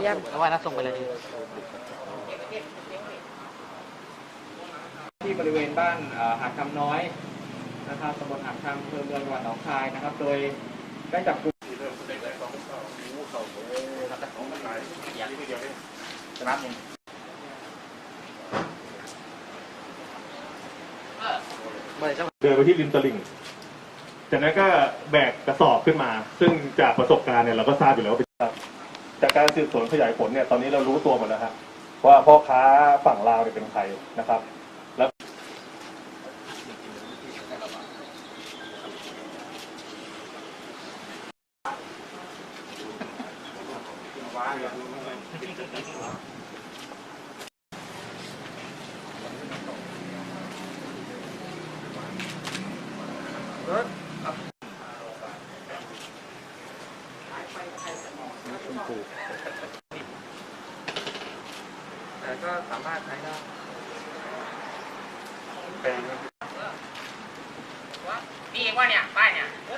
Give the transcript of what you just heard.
เยี่ยมแล้วว่านัดส่งไปเลยที่บริเวณบ้านเอ่อหาดคำน้อยนะครับตำบลหาดคำอำเภอเมืองจังหวัดหนองคายนะครับ โดยได้จับกลุ่มชนะมึงเดินไปที่ริมตลิ่งจากนั้นก็แบกกระสอบขึ้นมา ซึ่งจากประสบการณ์เนี่ยเราก็ทราบอยู่แล้วว่าเป็นครับ จากการสืบสวนขยายผลเนี่ยตอนนี้เรารู้ตัวหมดแล้วฮะว่าพ่อค้าฝั่งลาวเนี่ยเป็นใครนะครับแล้ว แต่ก็สามารถใช้ได้นี่เองว่าเนี่ยป้ายเนี่ยเ